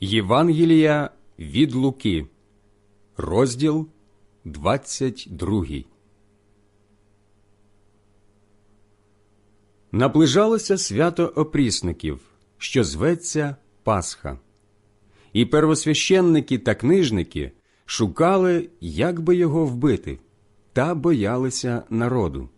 Євангелія від Луки, розділ 22. Наближалося свято опрісників, що зветься Пасха. І первосвященники та книжники шукали, як би його вбити, та боялися народу.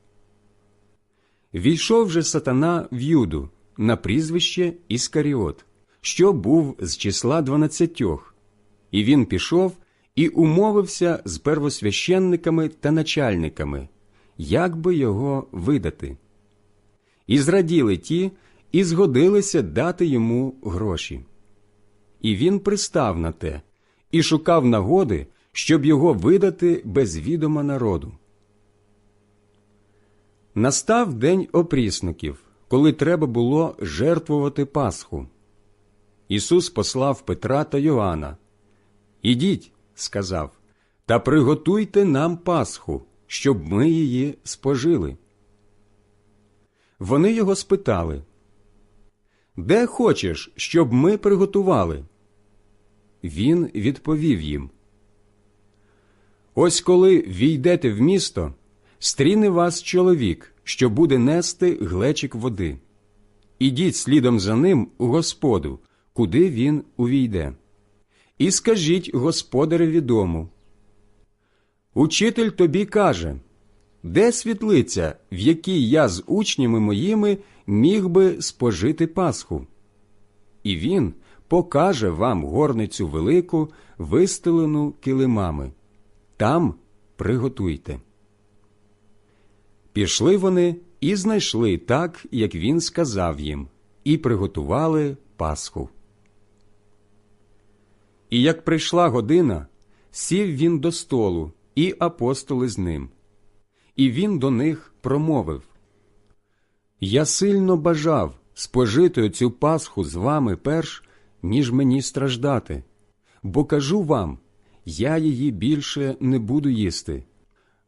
Війшов же сатана в Юду на прізвище Іскаріот, що був з числа дванадцятьох, і він пішов і умовився з первосвященниками та начальниками, як би його видати. І зраділи ті, і згодилися дати йому гроші. І він пристав на те, і шукав нагоди, щоб його видати без відома народу. Настав день опрісників, коли треба було жертвувати Пасху. Ісус послав Петра та Йоанна. Ідіть, сказав, та приготуйте нам Пасху, щоб ми її спожили. Вони його спитали, Де хочеш, щоб ми приготували? Він відповів їм. Ось коли війдете в місто, стріне вас чоловік, що буде нести глечик води. Ідіть слідом за ним у господу, куди він увійде. І скажіть господареві дому. Учитель тобі каже, де світлиця, в якій я з учнями моїми міг би спожити Пасху? І він покаже вам горницю велику, вистелену килимами. Там приготуйте. Пішли вони і знайшли так, як він сказав їм, і приготували Пасху. І як прийшла година, сів він до столу, і апостоли з ним. І він до них промовив Я сильно бажав спожити оцю Пасху з вами перш, ніж мені страждати, бо кажу вам, я її більше не буду їсти,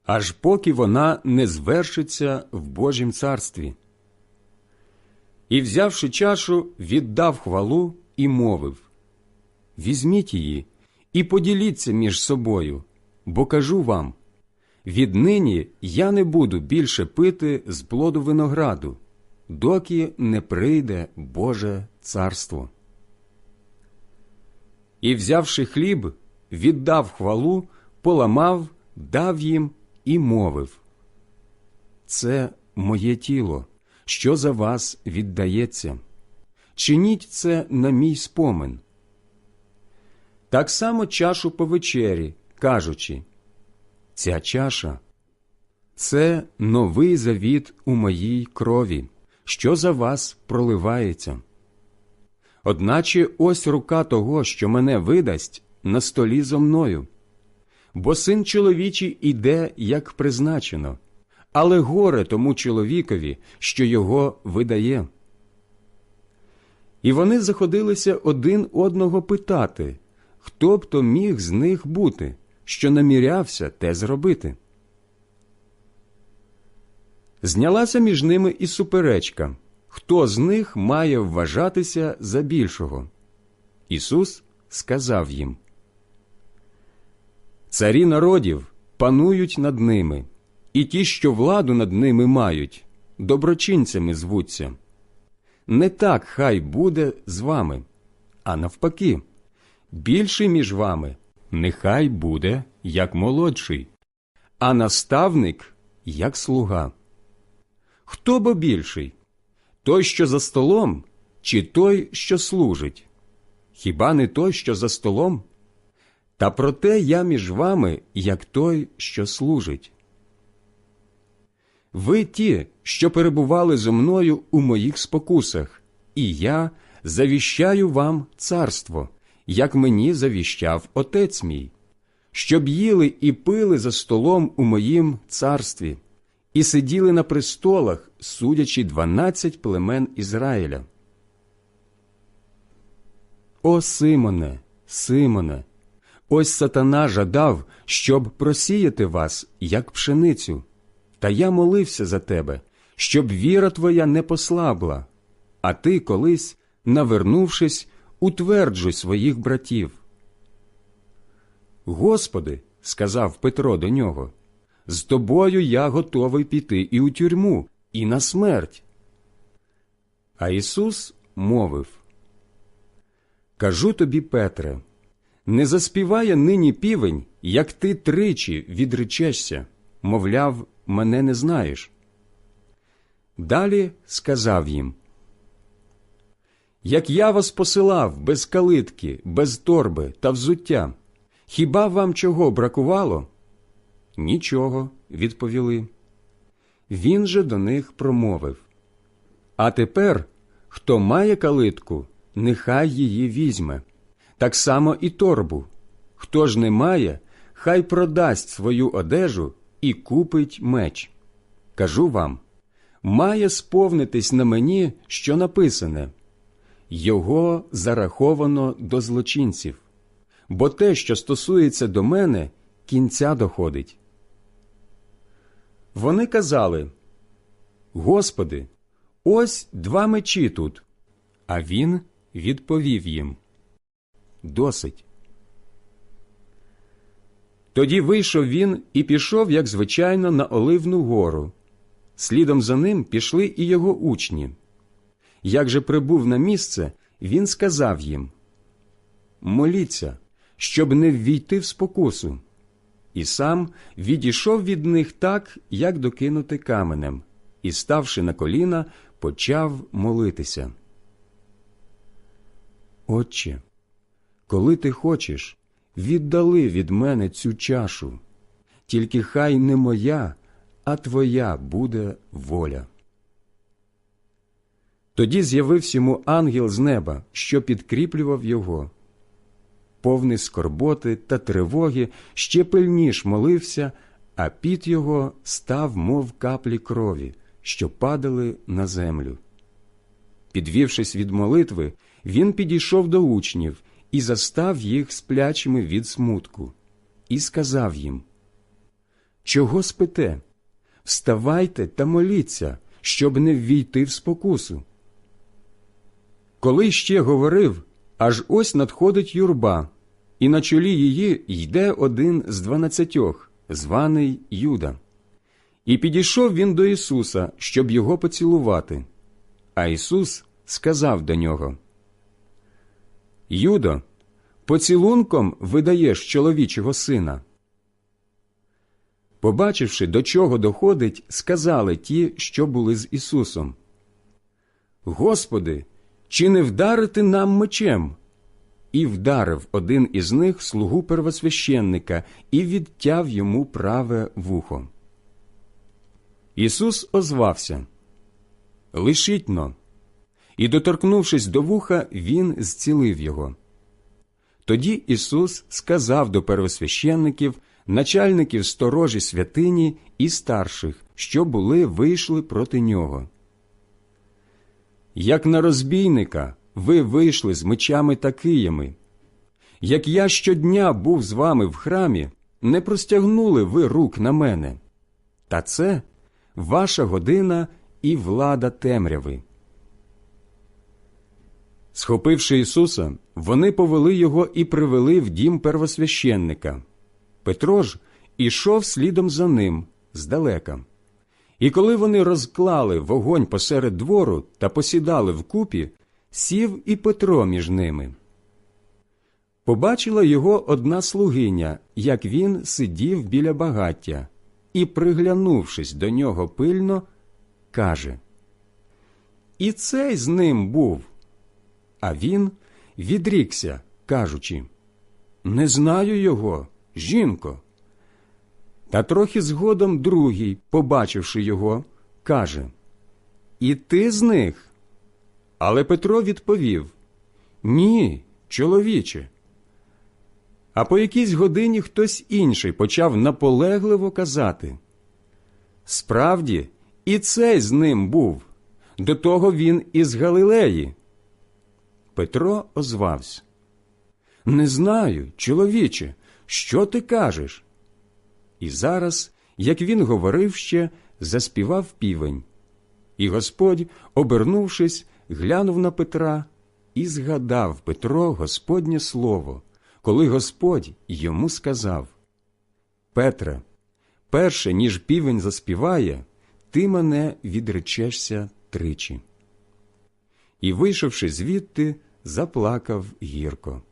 аж поки вона не звершиться в Божім царстві. І, взявши чашу, віддав хвалу і мовив Візьміть її і поділіться між собою, бо кажу вам віднині я не буду більше пити з плоду винограду, доки не прийде Боже царство. І, взявши хліб, віддав хвалу, поламав, дав їм і мовив Це моє тіло, що за вас віддається. Чиніть це на мій спомин. Так само чашу по вечері, кажучи Ця чаша це новий завіт у моїй крові, що за вас проливається. Одначе ось рука того, що мене видасть, на столі зо мною. Бо син чоловічий іде, як призначено, але горе тому чоловікові, що його видає. І вони заходилися один одного питати, хто б то міг з них бути, що намірявся те зробити. Знялася між ними і суперечка, хто з них має вважатися за більшого. Ісус сказав їм Царі народів панують над ними, і ті, що владу над ними мають, доброчинцями звуться. Не так хай буде з вами, а навпаки, більший між вами нехай буде як молодший, а наставник як слуга. Хто бо більший? Той, що за столом, чи той, що служить? Хіба не той, що за столом? Та проте я між вами, як той, що служить. Ви ті, що перебували зо мною у моїх спокусах, і я завіщаю вам царство, як мені завіщав отець мій, щоб їли і пили за столом у моїм царстві, і сиділи на престолах, судячи дванадцять племен Ізраїля. О Симоне, Симоне, ось сатана жадав, щоб просіяти вас, як пшеницю. Та я молився за тебе, щоб віра твоя не послабла, а ти колись, навернувшись, утверджуй своїх братів. Господи, сказав Петро до нього, з тобою я готовий піти і у тюрму, і на смерть. А Ісус мовив Кажу тобі, Петре, не заспіває нині півень, як ти тричі відречешся, мовляв, мене не знаєш. Далі сказав їм Як я вас посилав без калитки, без торби та взуття, хіба вам чого бракувало? Нічого, відповіли. Він же до них промовив А тепер, хто має калитку, нехай її візьме, так само і торбу. Хто ж не має, хай продасть свою одежу і купить меч. Кажу вам має сповнитись на мені, що написане його зараховано до злочинців, бо те, що стосується до мене, кінця доходить. Вони казали Господи, ось два мечі тут. А він відповів їм Досить. Тоді вийшов він і пішов, як звичайно, на Оливну гору. Слідом за ним пішли і його учні. Як же прибув на місце, він сказав їм Моліться, щоб не ввійти в спокусу. І сам відійшов від них так, як докинути каменем, і, ставши на коліна, почав молитися. Отче, коли ти хочеш, віддали від мене цю чашу, тільки хай не моя, а твоя буде воля. Тоді з'явився йому ангел з неба, що підкріплював його. Повний скорботи та тривоги ще пильніш молився, а піт його став, мов каплі крові, що падали на землю. Підвівшись від молитви, він підійшов до учнів і застав їх сплячими від смутку, і сказав їм Чого спите? Вставайте та моліться, щоб не ввійти в спокусу. Коли ще говорив, аж ось надходить юрба, і на чолі її йде один з дванадцятьох, званий Юда. І підійшов він до Ісуса, щоб його поцілувати. А Ісус сказав до нього Юдо, поцілунком видаєш чоловічого сина. Побачивши, до чого доходить, сказали ті, що були з Ісусом. Господи, чи не вдарити нам мечем? І вдарив один із них слугу первосвященника і відтяв йому праве вухо. Ісус озвався Лишіть-но. І, доторкнувшись до вуха, він зцілив його. Тоді Ісус сказав до первосвященників, начальників сторожі святині і старших, що були вийшли проти нього. Як на розбійника ви вийшли з мечами та киями. Як я щодня був з вами в храмі, не простягнули ви рук на мене. Та це ваша година і влада темряви. Схопивши Ісуса, вони повели його і привели в дім первосвященника. Петро ж ішов слідом за ним здалека. І коли вони розклали вогонь посеред двору та посідали вкупі, сів і Петро між ними. Побачила його одна слугиня, як він сидів біля багаття, і, приглянувшись до нього пильно, каже І цей з ним був. А він відрікся, кажучи Не знаю його, жінко. Та трохи згодом другий, побачивши його, каже І ти з них? Але Петро відповів Ні, чоловіче. А по якійсь годині хтось інший почав наполегливо казати Справді, і цей з ним був, до того він із Галилеї. Петро озвався. Не знаю, чоловіче, що ти кажеш? І зараз, як він говорив ще, заспівав півень. І Господь, обернувшись, глянув на Петра і згадав Петро Господнє слово, коли Господь йому сказав Петре, перше, ніж півень заспіває, ти мене відречешся тричі. І, вийшовши звідти, заплакав гірко.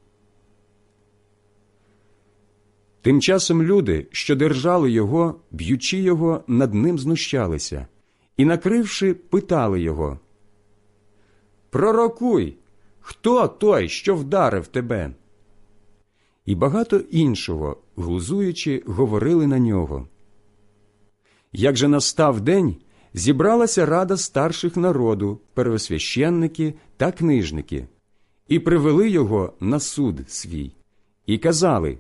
Тим часом люди, що держали його, б'ючи його, над ним знущалися, і, накривши, питали його Пророкуй, хто той, що вдарив тебе? І багато іншого, глузуючи, говорили на нього. Як же настав день, зібралася рада старших народу, первосвященники та книжники, і привели його на суд свій, і казали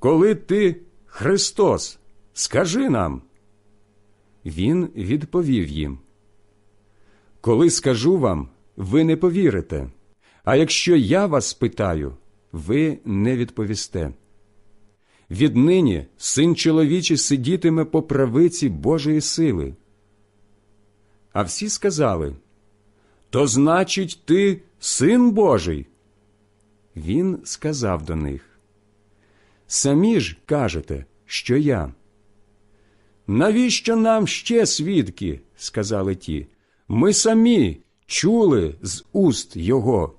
Коли ти Христос, скажи нам. Він відповів їм Коли скажу вам, ви не повірите, а якщо я вас спитаю, ви не відповісте. Віднині син чоловічий сидітиме по правиці Божої сили. А всі сказали То значить, ти син Божий. Він сказав до них Самі ж кажете, що я. Навіщо нам ще свідки? сказали ті. Ми самі чули з уст його.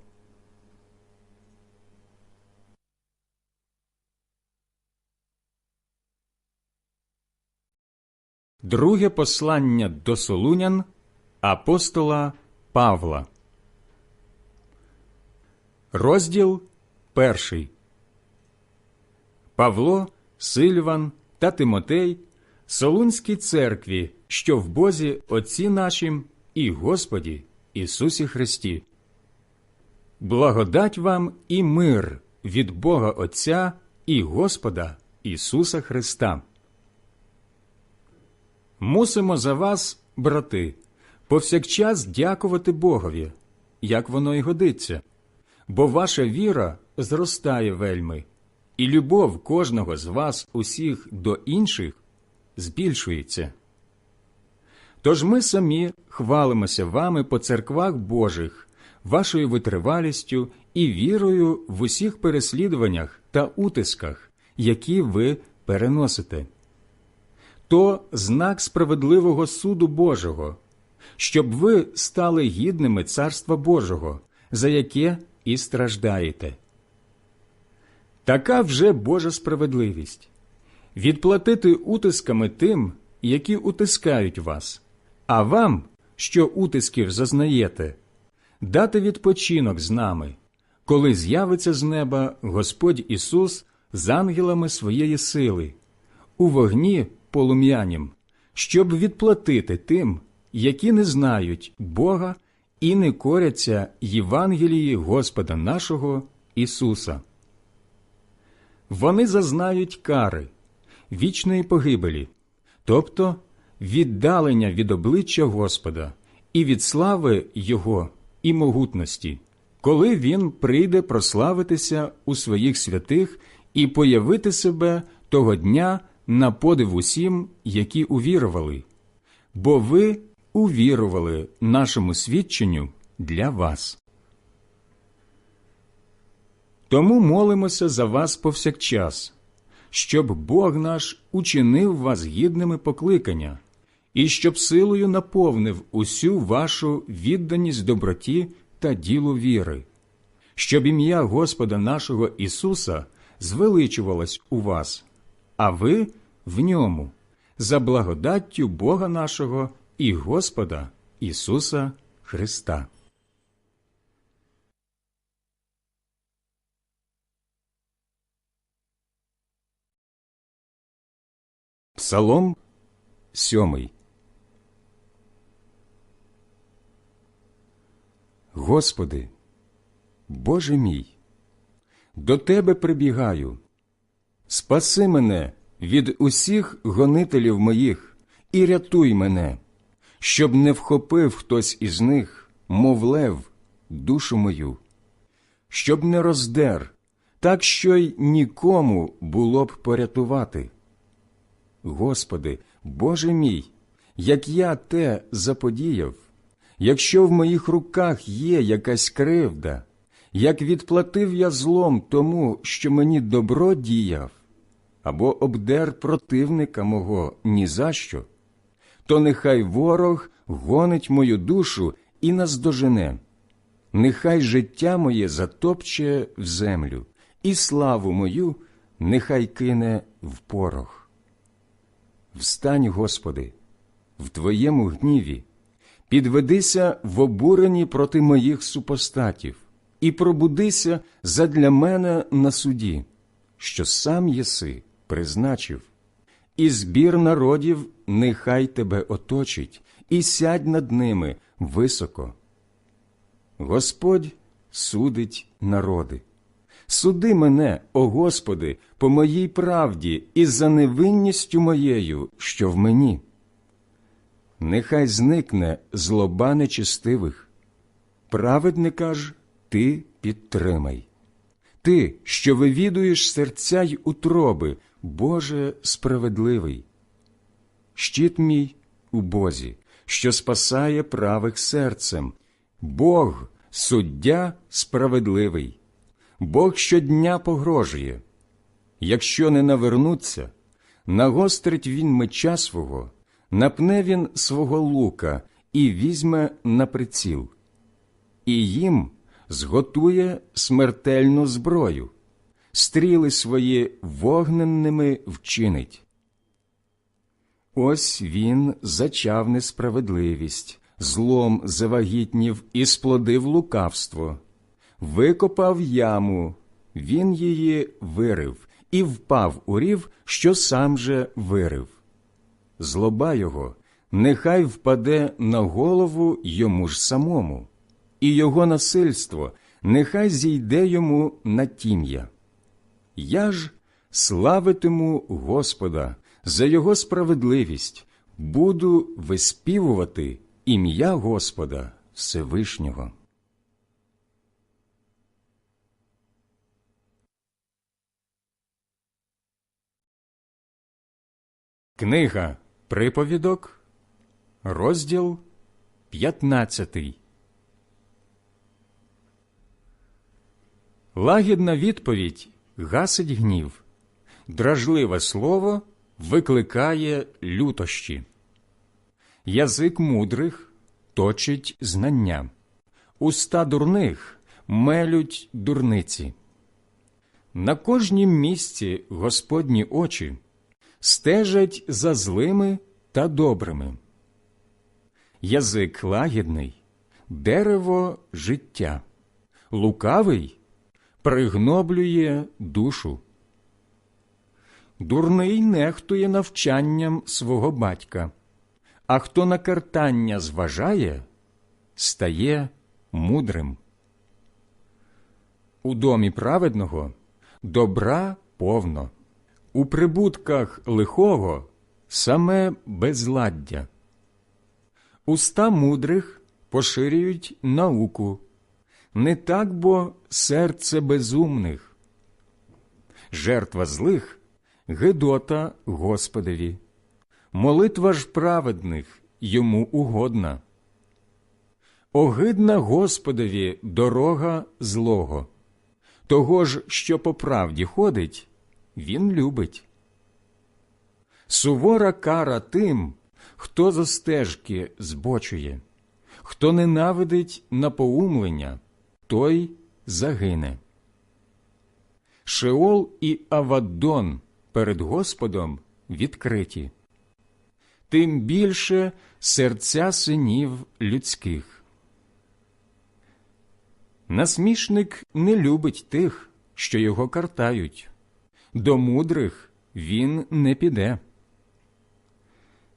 Друге послання до Солунян апостола Павла. Розділ перший. Павло, Сильван та Тимотей Солунській церкві, що в Бозі Отці нашім і Господі Ісусі Христі. Благодать вам і мир від Бога Отця і Господа Ісуса Христа. Мусимо за вас, брати, повсякчас дякувати Богові, як воно й годиться, бо ваша віра зростає вельми, і любов кожного з вас усіх до інших збільшується. Тож ми самі хвалимося вами по церквах Божих, вашою витривалістю і вірою в усіх переслідуваннях та утисках, які ви переносите то знак справедливого суду Божого, щоб ви стали гідними Царства Божого, за яке і страждаєте. Така вже Божа справедливість відплатити утисками тим, які утискають вас, а вам, що утисків зазнаєте, дати відпочинок з нами, коли з'явиться з неба Господь Ісус з ангелами своєї сили, у вогні полум'янім, щоб відплатити тим, які не знають Бога і не коряться Євангелії Господа нашого Ісуса. Вони зазнають кари, вічної погибелі, тобто віддалення від обличчя Господа і від слави Його і могутності, коли Він прийде прославитися у своїх святих і появити себе того дня на подив усім, які увірували, бо ви увірували нашому свідченню для вас. Тому молимося за вас повсякчас, щоб Бог наш учинив вас гідними покликання, і щоб силою наповнив усю вашу відданість доброті та ділу віри, щоб ім'я Господа нашого Ісуса звеличувалось у вас, а ви в ньому, за благодаттю Бога нашого і Господа Ісуса Христа. Псалом сьомий. Господи, Боже мій, до Тебе прибігаю, спаси мене від усіх гонителів моїх і рятуй мене, щоб не вхопив хтось із них, мов лев, душу мою, щоб не роздер, так що й нікому було б порятувати. Господи, Боже мій, як я те заподіяв, якщо в моїх руках є якась кривда, як відплатив я злом тому, що мені добро діяв, або обдер противника мого ні за що, то нехай ворог гонить мою душу і наздожене, нехай життя моє затопче в землю, і славу мою нехай кине в порох. Встань, Господи, в Твоєму гніві, підведися в обуренні проти моїх супостатів, і пробудися задля мене на суді, що сам єси призначив, і збір народів нехай тебе оточить, і сядь над ними високо. Господь судить народи. Суди мене, о Господи, по моїй правді і за невинністю моєю, що в мені. Нехай зникне злоба нечистивих. Праведника ж ти підтримай. Ти, що вивідуєш серця й утроби, Боже справедливий. Щит мій у Бозі, що спасає правих серцем, Бог суддя справедливий. Бог щодня погрожує. Якщо не навернуться, нагострить він меча свого, напне він свого лука і візьме на приціл, і їм зготує смертельну зброю, стріли свої вогненними вчинить. Ось він зачав несправедливість, злом завагітнів і сплодив лукавство викопав яму, він її вирив і впав у рів, що сам же вирив. Злоба його нехай впаде на голову йому ж самому, і його насильство нехай зійде йому на тім'я. Я ж славитиму Господа за його справедливість, буду виспівувати ім'я Господа Всевишнього. Книга Приповідок, розділ 15 Лагідна відповідь гасить гнів, дражливе слово викликає лютощі. Язик мудрих точить знання, уста дурних мелють дурниці. На кожнім місці Господні очі стежать за злими та добрими. Язик лагідний, дерево життя, лукавий пригноблює душу. Дурний нехтує навчанням свого батька, а хто на картання зважає, стає мудрим. У домі праведного добра повно у прибутках лихого саме безладдя. Уста мудрих поширюють науку, не так бо серце безумних. Жертва злих гидота Господеві, молитва ж праведних йому угодна. Огидна Господові дорога злого, того ж, що по правді ходить, він любить. Сувора кара тим, хто за стежки збочує, хто ненавидить напоумлення, той загине. Шеол і Аваддон перед Господом відкриті, тим більше серця синів людських. Насмішник не любить тих, що його картають до мудрих він не піде.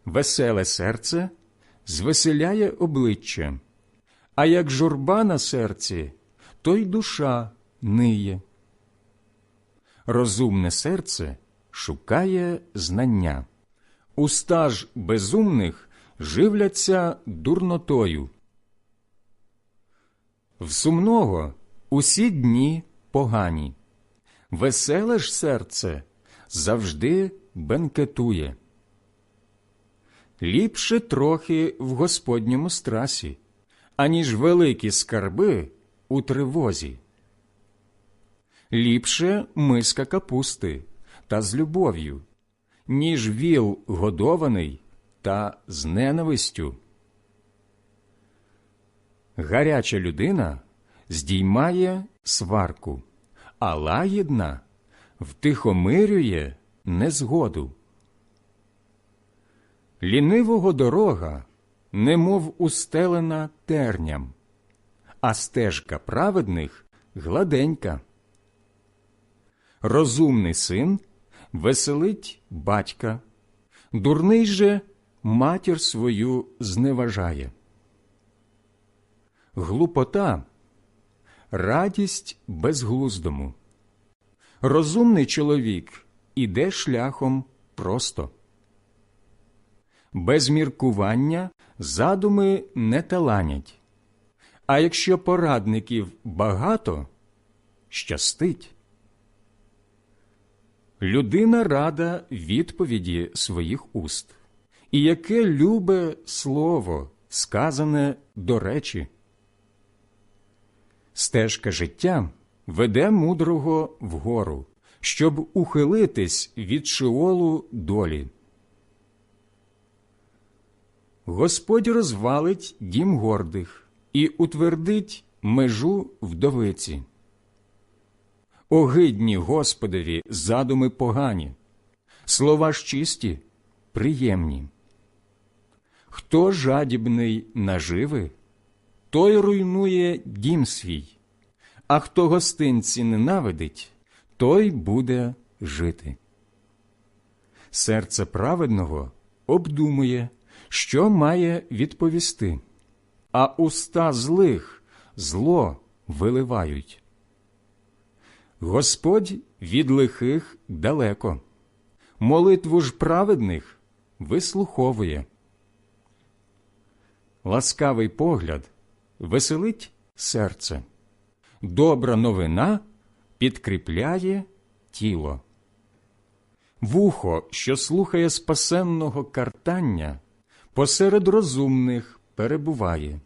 Веселе серце звеселяє обличчя, а як журба на серці, то й душа ниє. Розумне серце шукає знання, уста ж безумних живляться дурнотою. В сумного усі дні погані. Веселе ж серце завжди бенкетує. Ліпше трохи в Господньому страсі, аніж великі скарби у тривозі. Ліпше миска капусти та з любов'ю, ніж віл годований та з ненавистю. Гаряча людина здіймає сварку, а лагідна втихомирює незгоду. Лінивого дорога, немов устелена терням, а стежка праведних гладенька. Розумний син веселить батька, дурний же матір свою зневажає. Глупота радість безглуздому. Розумний чоловік іде шляхом просто. Без міркування задуми не таланять, а якщо порадників багато, щастить. Людина рада відповіді своїх уст, і яке любе слово, сказане до речі. Стежка життя веде мудрого вгору, щоб ухилитись від шиолу долі. Господь розвалить дім гордих і утвердить межу вдовиці. Огидні Господові задуми погані, слова ж чисті, приємні. Хто жадібний наживи, той руйнує дім свій, а хто гостинці ненавидить, той буде жити. Серце праведного обдумує, що має відповісти, а уста злих зло виливають. Господь від лихих далеко, молитву ж праведних вислуховує. Ласкавий погляд веселить серце, добра новина підкріпляє тіло. Вухо, що слухає спасенного картання, посеред розумних перебуває.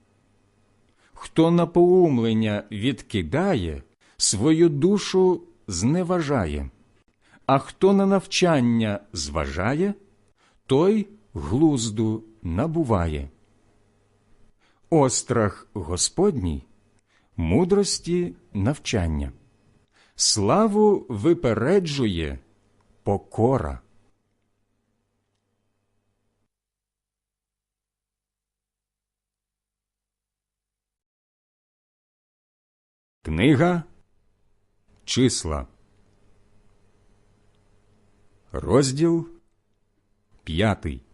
Хто на поумлення відкидає, свою душу зневажає, а хто на навчання зважає, той глузду набуває. Острах Господній мудрості навчання, славу випереджує покора. Книга Числа. Розділ п'ятий.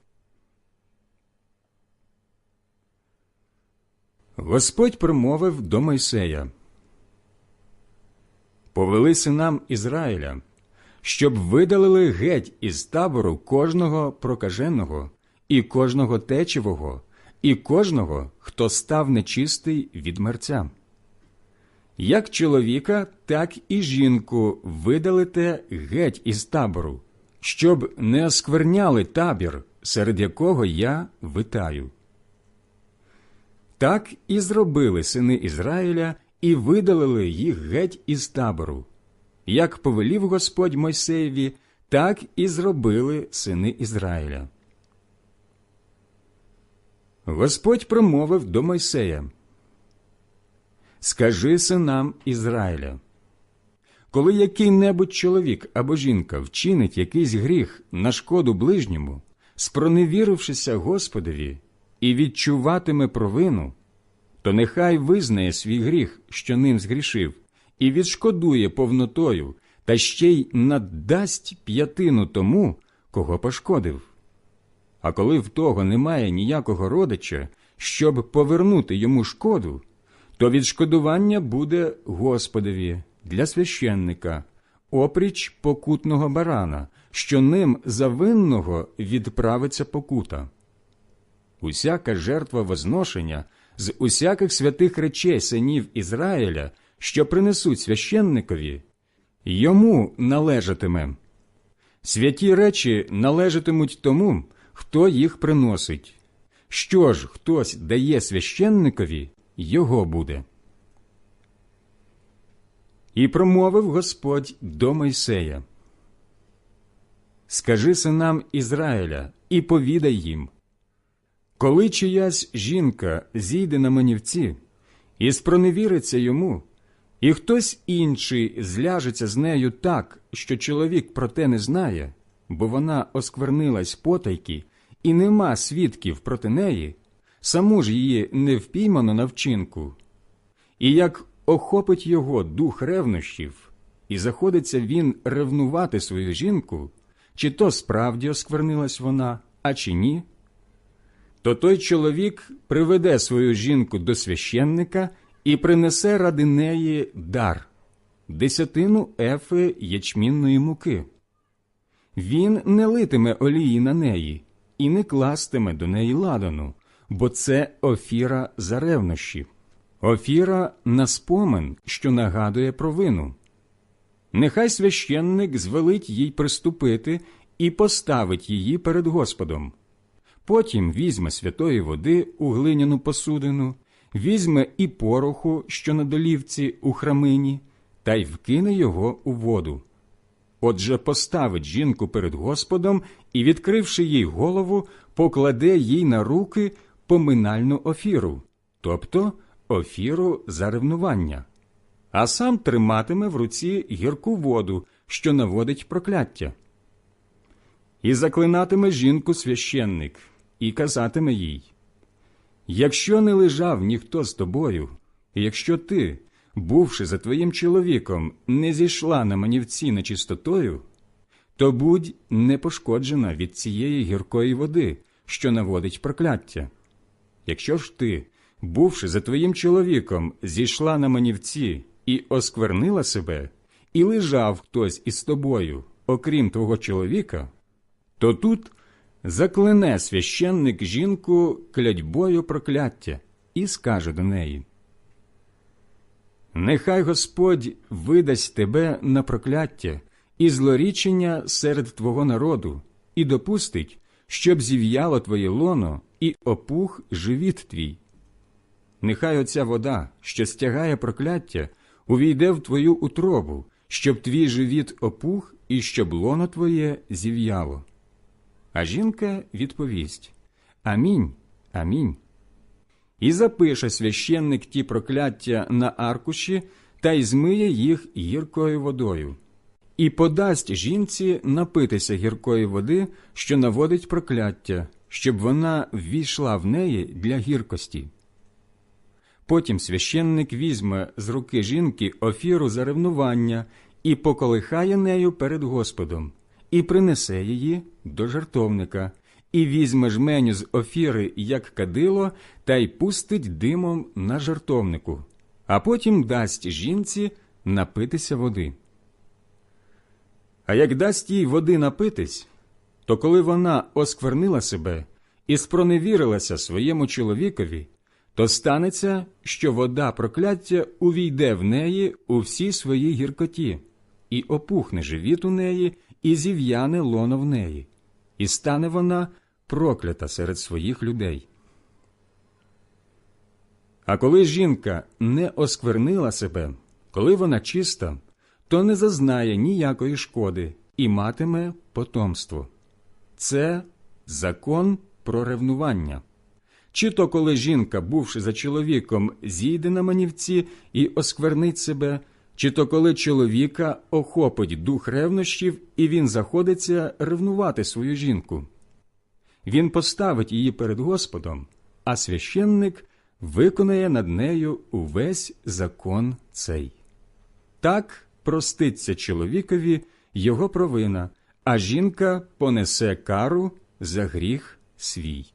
Господь промовив до Мойсея Повели синам Ізраїля, щоб видалили геть із табору кожного прокаженого, і кожного течевого, і кожного, хто став нечистий від мерця. Як чоловіка, так і жінку видалите геть із табору, щоб не оскверняли табір, серед якого я витаю. Так і зробили сини Ізраїля і видалили їх геть із табору. Як повелів Господь Мойсеєві, так і зробили сини Ізраїля. Господь промовив до Мойсея Скажи синам Ізраїля, коли який-небудь чоловік або жінка вчинить якийсь гріх на шкоду ближньому, спроневірившися Господові, і відчуватиме провину, то нехай визнає свій гріх, що ним згрішив, і відшкодує повнотою, та ще й наддасть п'ятину тому, кого пошкодив. А коли в того немає ніякого родича, щоб повернути йому шкоду, то відшкодування буде Господові для священника, опріч покутного барана, що ним за винного відправиться покута. Усяка жертва возношення з усяких святих речей синів Ізраїля, що принесуть священникові, йому належатиме. Святі речі належатимуть тому, хто їх приносить. Що ж хтось дає священникові, його буде. І промовив Господь до Мойсея. Скажи синам Ізраїля і повідай їм, коли чиясь жінка зійде на манівці і спроневіриться йому, і хтось інший зляжеться з нею так, що чоловік про те не знає, бо вона осквернилась потайки, і нема свідків проти неї, саму ж її не впіймано на вчинку. І як охопить його дух ревнощів, і заходиться він ревнувати свою жінку, чи то справді осквернилась вона, а чи ні, то той чоловік приведе свою жінку до священника і принесе ради неї дар десятину ефи ячмінної муки. Він не литиме олії на неї і не кластиме до неї ладану, бо це офіра за ревнощі, офіра на спомин, що нагадує про вину. Нехай священник звелить їй приступити і поставить її перед Господом. Потім візьме святої води у глиняну посудину, візьме і пороху, що на долівці у храмині, та й вкине його у воду. Отже, поставить жінку перед Господом і, відкривши їй голову, покладе їй на руки поминальну офіру, тобто офіру за ревнування, а сам триматиме в руці гірку воду, що наводить прокляття. І заклинатиме жінку священник, і казатиме їй Якщо не лежав ніхто з тобою, і якщо ти, бувши за твоїм чоловіком, не зійшла на манівці нечистотою, то будь непошкоджена від цієї гіркої води, що наводить прокляття. Якщо ж ти, бувши за твоїм чоловіком, зійшла на манівці і осквернила себе, і лежав хтось із тобою, окрім твого чоловіка, то тут заклине священник жінку клятьбою прокляття і скаже до неї Нехай Господь видасть тебе на прокляття і злорічення серед твого народу, і допустить, щоб зів'яло твоє лоно і опух живіт твій. Нехай оця вода, що стягає прокляття, увійде в твою утробу, щоб твій живіт опух і щоб лоно твоє зів'яло. А жінка відповість Амінь, амінь. І запише священник ті прокляття на аркуші та й змиє їх гіркою водою, і подасть жінці напитися гіркої води, що наводить прокляття, щоб вона ввійшла в неї для гіркості. Потім священник візьме з руки жінки офіру за ревнування і поколихає нею перед Господом, і принесе її до жартовника, і візьме жменю з офіри, як кадило, та й пустить димом на жартовнику, а потім дасть жінці напитися води. А як дасть їй води напитись, то коли вона осквернила себе і спроневірилася своєму чоловікові, то станеться, що вода прокляття увійде в неї у всій своїй гіркоті, і опухне живіт у неї, і зів'яне лоно в неї, і стане вона проклята серед своїх людей. А коли жінка не осквернила себе, коли вона чиста, то не зазнає ніякої шкоди і матиме потомство. Це закон про ревнування. Чи то коли жінка, бувши за чоловіком, зійде на манівці і осквернить себе, чи то коли чоловіка охопить дух ревнощів, і він заходиться ревнувати свою жінку. Він поставить її перед Господом, а священник виконає над нею увесь закон цей. Так проститься чоловікові його провина, а жінка понесе кару за гріх свій.